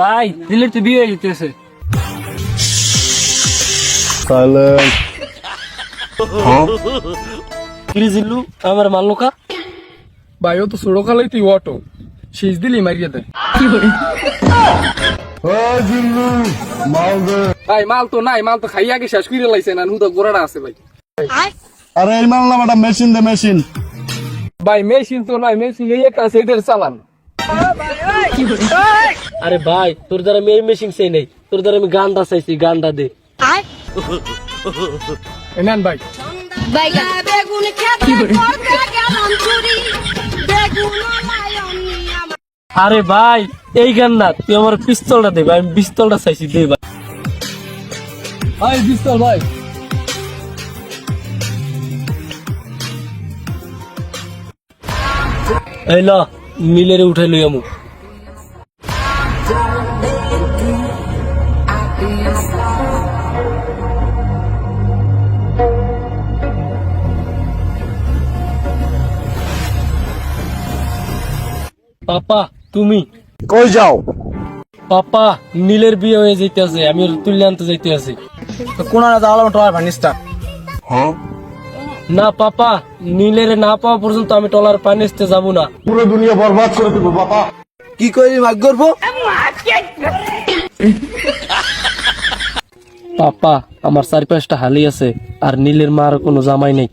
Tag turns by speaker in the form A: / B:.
A: ভাই নীলের তো বিয়ে হয়ে যেতেছে। কিরে জিল্লু আমার মারলো কা
B: ভাই ও তো ছোড়ো খালাই তুই অটো। শেষ দিলি মারিয়ে দেয়। ভাই মাল তো নাই মাল তো খাই আগে শেষ করে লাইছে না হুদা গোড়াটা আছে ভাই।
C: আরে এই মাল না বেটা মেশিন দে মেশিন।
B: ভাই মেশিন তো নাই মেশিন এই একটা আছে এটার চালান।
A: আরে ভাই তোর দ্বারা আমি এই মেশিন চাই নাই। তোর দ্বারা আমি গানটা চাইছি গানটা দে।
B: এ নেন ভাই।
D: বেগুন
A: আরে ভাই এই গান না তুই আমার পিস্তলটা দে ভাই আমি পিস্তলটা চাইছি দে ভাই।
B: ভাই পিস্তল ভাই।
A: এই ল মিলেরে উঠাই লই আমু। পাপা তুমি?
C: কই যাও?
A: পাপা নীলের বিয়ে হয়ে যাইতে আছে আমি তুলে আনতে যাইতে আছি
C: কোন না যাওয়ালাম টয় ভানিসটা
A: না পাপা নীলের না পাওয়া পর্যন্ত আমি টলার পানি আসতে যাব না।
C: পুরো দুনিয়া বরবাদ করে দেবো বাবা
E: কি করি ভাগ করব?
A: পাপা আমার চারিপাশটা হালি আছে আর নীলের মার কোনো জামাই নেই।